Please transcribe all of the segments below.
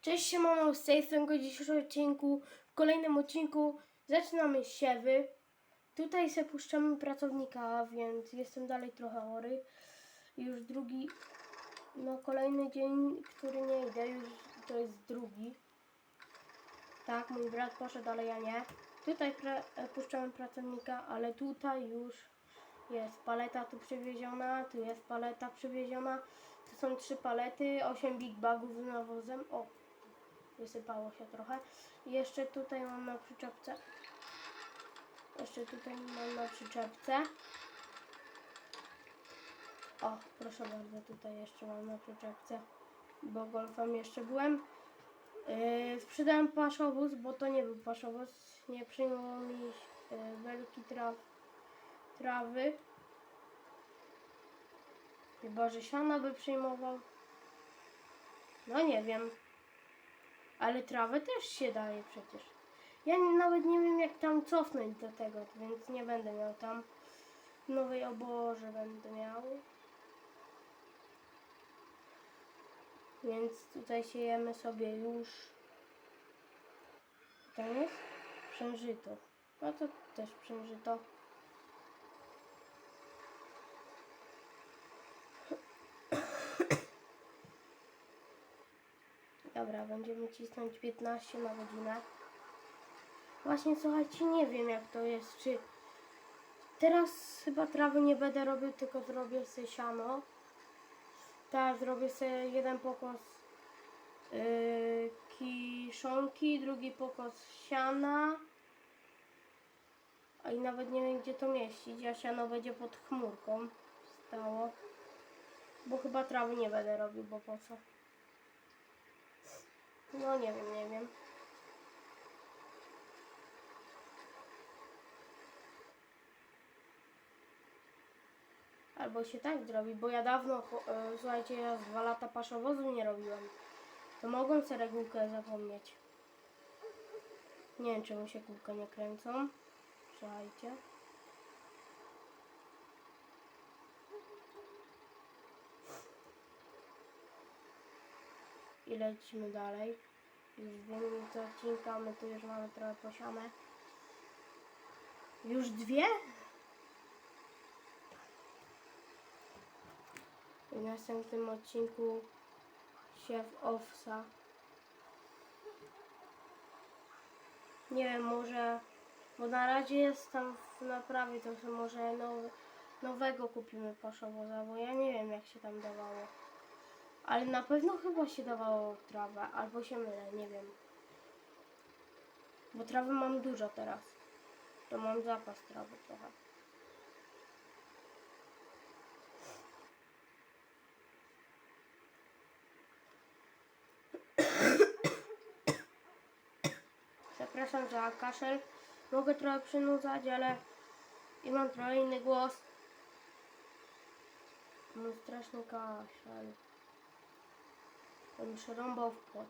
Cześć siemano, z tej strony dzisiejszego odcinku. W kolejnym odcinku zaczynamy siewy. Tutaj sobie puszczamy pracownika, więc jestem dalej trochę chory. Już drugi, no kolejny dzień, który nie idę, już to jest drugi. Tak, mój brat poszedł, ale ja nie. Tutaj pra, e, puszczamy pracownika, ale tutaj już jest paleta tu przywieziona, tu jest paleta przywieziona. Tu są trzy palety, 8 big bagów z nawozem. O, wysypało się trochę. I jeszcze tutaj mam na przyczepce. Jeszcze tutaj mam na przyczepce. O, proszę bardzo, tutaj jeszcze mam na przyczepce, bo golfem jeszcze byłem. Yy, sprzedałem paszowóz, bo to nie był paszowóz. Nie przyjmował mi yy, wielki traw, trawy. Chyba, że siana by przyjmował. No nie wiem. Ale trawę też się daje przecież. Ja nawet nie wiem jak tam cofnąć do tego, więc nie będę miał tam nowej oborze będę miał. Więc tutaj siejemy sobie już. Tam jest przężyto. No to też przężyto. Dobra, będziemy cisnąć 15 na godzinę. Właśnie słuchajcie, nie wiem jak to jest, czy teraz chyba trawy nie będę robił, tylko zrobię sobie siano. Tak, zrobię sobie jeden pokos yy, kiszonki, drugi pokos siana. A i nawet nie wiem gdzie to mieścić, a siano będzie pod chmurką stało. Bo chyba trawy nie będę robił, bo po co? No nie wiem, nie wiem. Albo się tak zrobi, bo ja dawno, e, słuchajcie, ja z dwa lata paszowozu nie robiłem. To mogłem sobie regułkę zapomnieć. Nie wiem, czemu się kółka nie kręcą. Słuchajcie. I lecimy dalej. Już dwie minuty odcinka, my tu już mamy trochę posiane. Już dwie? W następnym odcinku siew owsa. Nie wiem, może, bo na razie jest tam w naprawie, to może nowego kupimy paszowoza, bo ja nie wiem jak się tam dawało. Ale na pewno chyba się dawało trawę, albo się mylę, nie wiem. Bo trawy mam dużo teraz. To mam zapas trawy trochę. Przepraszam za kaszel. Mogę trochę przynudzać, ale i mam trochę inny głos. Mam straszny kaszel. On mi się rąbał w płot.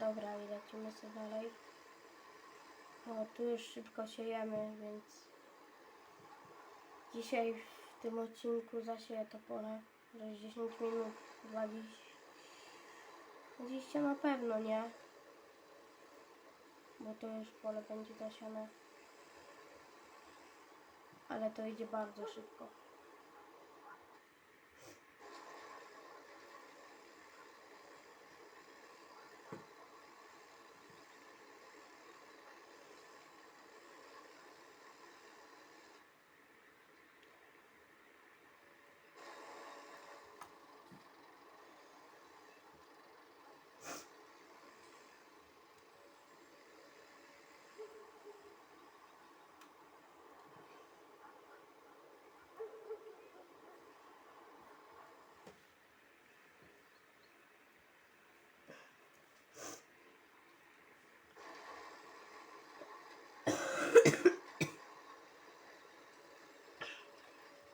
Dobra, lecimy sobie dalej. O, tu już szybko siejemy, więc dzisiaj w tym odcinku zasieję to pole. Za 10 minut, 20. 20 na pewno, nie? Bo to już pole będzie zasiane. Ale to idzie bardzo szybko.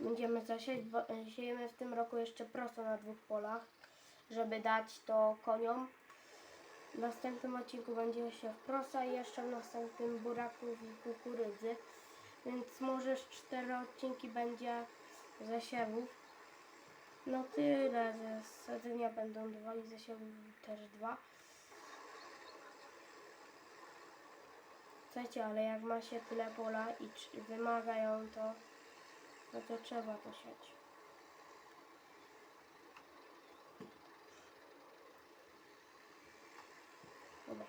Będziemy zasiać, bo e, siejemy w tym roku jeszcze prosto na dwóch polach, żeby dać to koniom. W następnym odcinku będzie się w prosa i jeszcze w następnym buraku i kukurydzy. więc może cztery odcinki będzie zasiewów. No tyle, ze sadzenia będą dwa i zasiewów też dwa. Słuchajcie, ale jak ma się tyle pola i wymagają to, no to trzeba to siać. Dobra.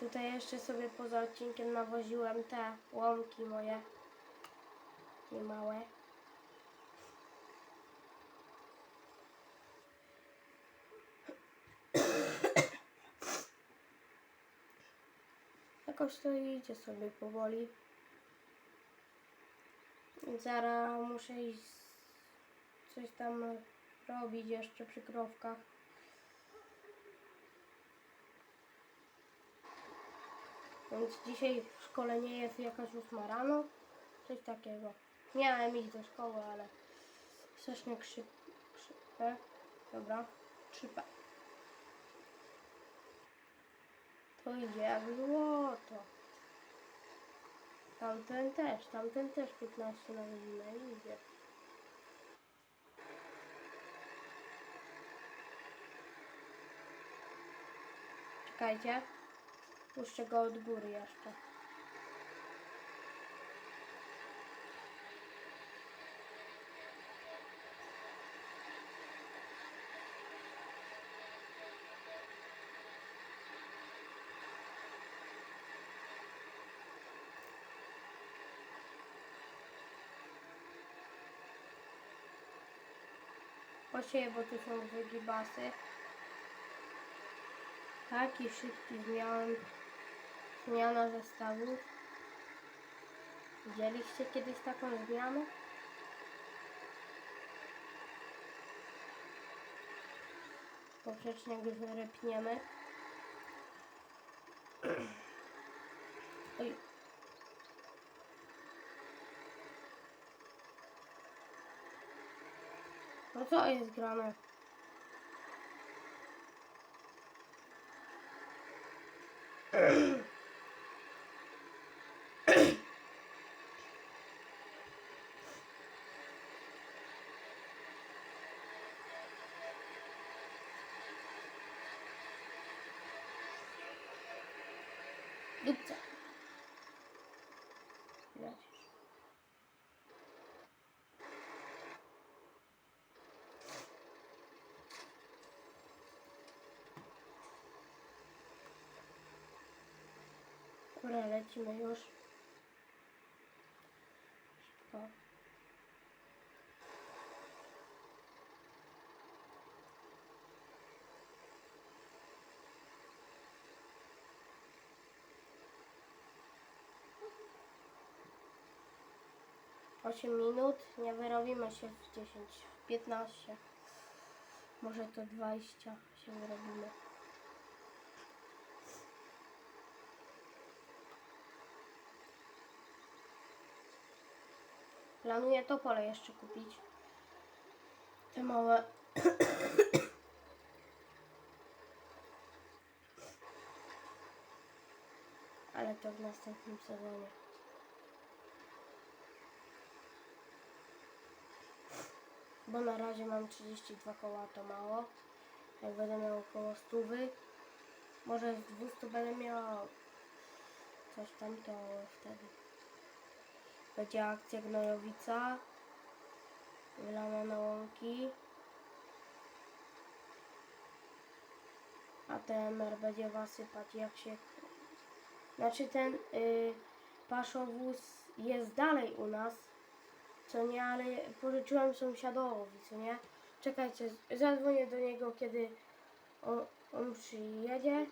Tutaj jeszcze sobie poza odcinkiem nawoziłem te łąki moje. Nie małe. Jakoś to idzie sobie powoli. Zaraz muszę iść coś tam robić jeszcze przy krowkach. Więc dzisiaj w szkole nie jest jakaś ósma rano. Coś takiego. Miałem iść do szkoły, ale strasznie krzyp, krzypę. Dobra, krzypę. To idzie jak złoto. Tamten też, tamten też 15 na godzinę idzie. Czekajcie. Puszczę go od góry jeszcze. Posieję, bo tu są wygibasy. Taki szybki zmian, zmiana zestawów. Widzieliście kiedyś taką zmianę? Poprzeczniak już rypniemy. Co jest grane? Dupca. Dobra, lecimy już. Szybko. Osiem minut, nie wyrobimy się w 10, w 15, może to 20 się wyrobimy. Planuję to pole jeszcze kupić. Te małe. Ale to w następnym sezonie. Bo na razie mam 32 koła, to mało. Jak będę miał około 100, może z 200 będę miał coś tam, to wtedy będzie akcja gnojowica. Wylana na łąki. A TMR będzie wasypać jak się... Znaczy ten y, paszowóz jest dalej u nas. Co nie, ale pożyczyłem sąsiadowi, co nie? Czekajcie, zadzwonię do niego, kiedy on, on przyjedzie.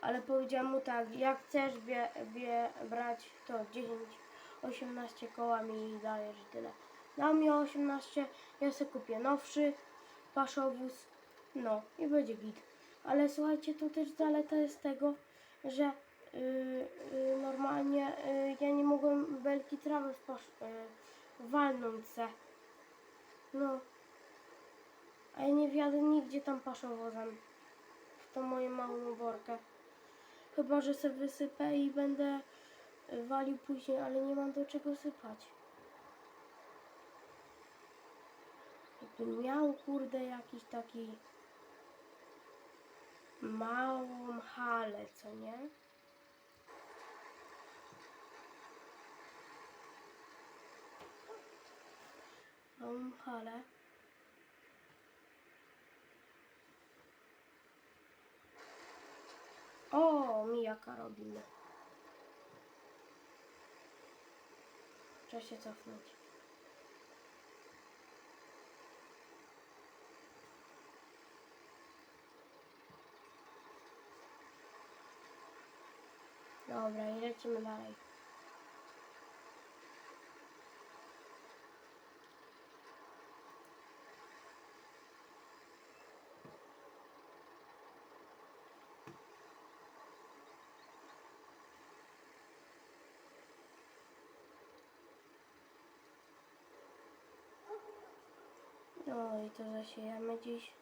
Ale powiedziałem mu tak, jak chcesz bie, bie, brać to 10 18 koła mi dajesz i tyle. Dał mi 18, ja sobie kupię nowszy paszowóz, no i będzie git. Ale słuchajcie, to też zaleta jest tego, że yy, yy, normalnie yy, ja nie mogłem belki trawy w pasz, yy, walnąć se. No. A ja nie wjadę nigdzie tam paszowozem. tą moją małą workę. Chyba, że sobie wysypę i będę walił później, ale nie mam do czego sypać. Jakbym miał, kurde, jakiś taki małą halę, co nie? Małą halę. O, mijaka robimy. Trzeba się cofnąć. Dobra, i lecimy dalej. No i to zasiejemy dziś.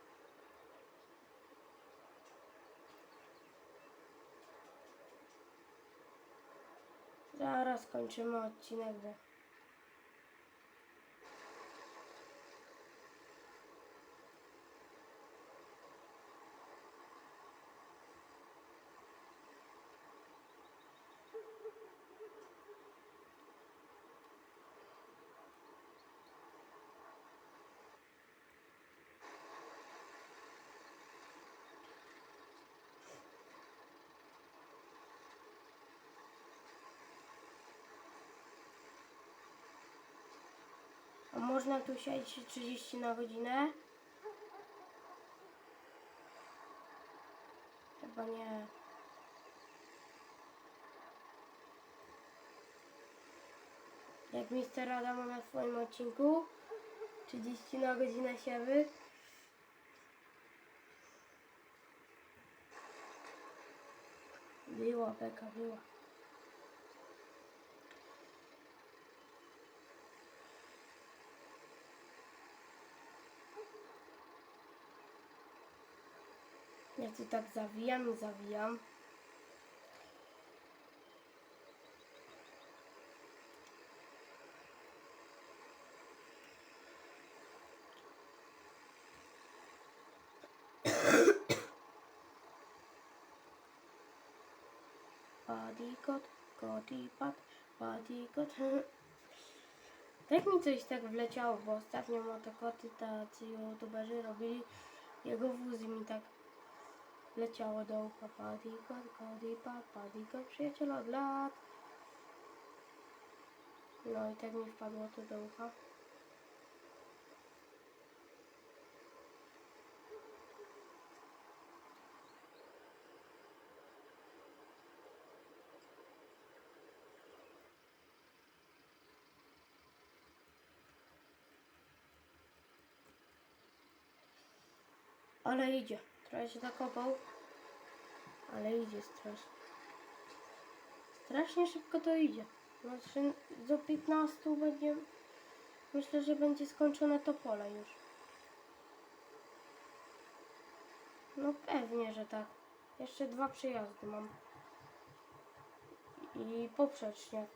Zaraz kończymy odcinek. Można tu siedzieć 30 na godzinę? Chyba nie. Jak mister Adam na swoim odcinku 30 na godzinę siewy. Była beka, była. Tu tak zawijam i zawijam. Bodygot, bodypad, bodygot. Tak mi coś tak wleciało, bo ostatnio motokoty tacy youtuberzy robili jego wóz mi tak leciało do ucha bodygot, bodypad, bodygot, przyjaciel od lat. No i tak mi wpadło to do ucha. Ale idzie. Trochę się zakopał. Ale idzie strasznie. Strasznie szybko to idzie. Znaczy do 15 będzie... Myślę, że będzie skończone to pole już. No pewnie, że tak. Jeszcze dwa przejazdy mam. I poprzecznie.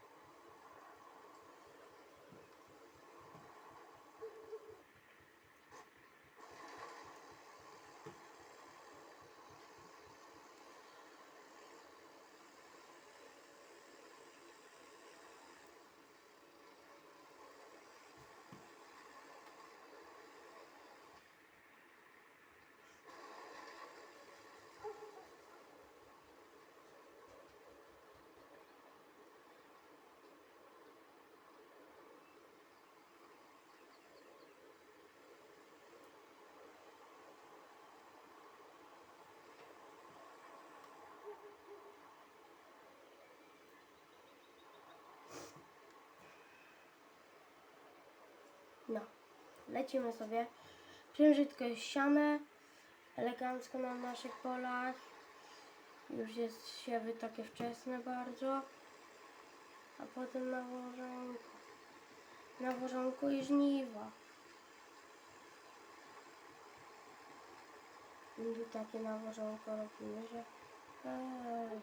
No, lecimy sobie. Księżytko jest siane, elegancko na naszych polach. Już jest siewy takie wczesne bardzo. A potem na wożonku. Na wożonku i żniwa. I takie nawożonko robimy, że... Eee.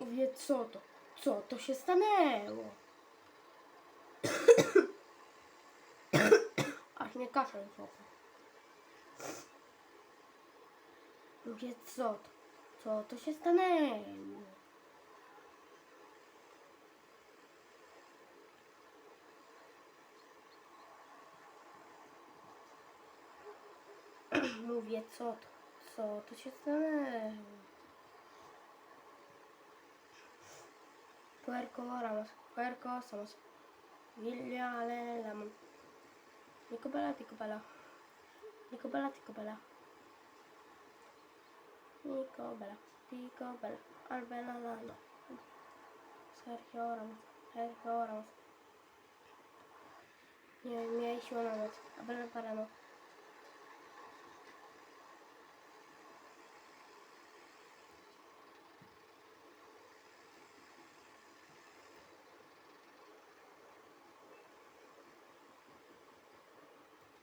Mówię, co to? Co to się stanęło? Mnie kaszel złapał. Mówię, co to? Co to się stanęło? Mówię, co to? Co to się stanęło? Puerco ramos, puerco somos. Villa le lamon. Tico bella. Nico bella, tico bella. Albella lana. Sergio Ramos, Sergio Ramos. Nie, mieliśmy na noc. Abel parano.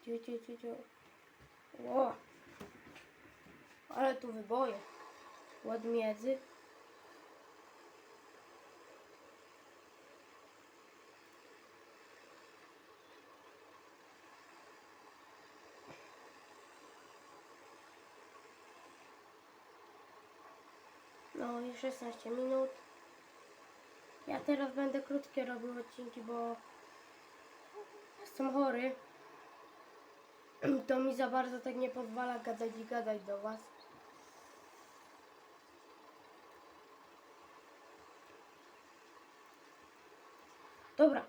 Ciu, ciu, ciu. Ło. Ale tu wyboje. Ładmiedzy. No i 16 minut. Ja teraz będę krótkie robił odcinki, bo jestem chory. To mi za bardzo tak nie pozwala gadać i gadać do was. Dobra.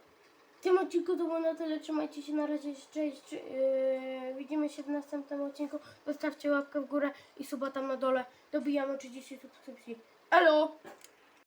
W tym odcinku to było na tyle. Trzymajcie się na razie. Cześć. Yy, widzimy się w następnym odcinku. Zostawcie łapkę w górę i suba tam na dole. Dobijamy 30 subskrypcji. Elo!